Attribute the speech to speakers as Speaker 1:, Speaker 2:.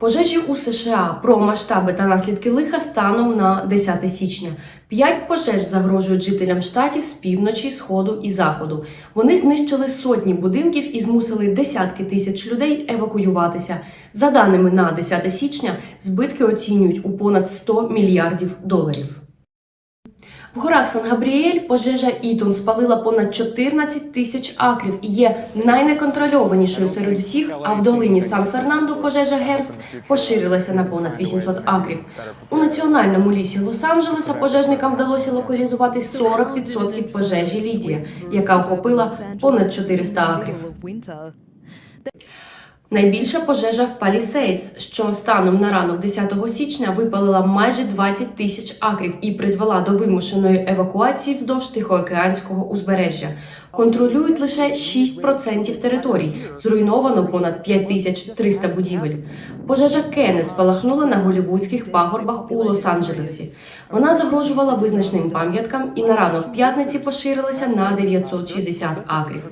Speaker 1: Пожежі у США про масштаби та наслідки лиха станом на 10 січня. П'ять пожеж загрожують жителям штатів з півночі, сходу і заходу. Вони знищили сотні будинків і змусили десятки тисяч людей евакуюватися. За даними на 10 січня, збитки оцінюють у понад 100 мільярдів доларів. В горах Сан-Габріель пожежа Ітон спалила понад 14 тисяч акрів і є найнеконтрольованішою серед усіх, а в долині Сан-Фернандо пожежа Герст поширилася на понад 800 акрів. У національному лісі Лос-Анджелеса пожежникам вдалося локалізувати 40% пожежі Лідія, яка охопила понад 400 акрів. Найбільша пожежа в Палісейдс, що станом на ранок 10 січня випалила майже 20 тисяч акрів і призвела до вимушеної евакуації вздовж Тихоокеанського узбережжя. Контролюють лише 6% територій. Зруйновано понад 5300 будівель. Пожежа Кеннет спалахнула на голівудських пагорбах у Лос-Анджелесі. Вона загрожувала визначним пам'яткам і на ранок п'ятниці поширилася на 960 акрів.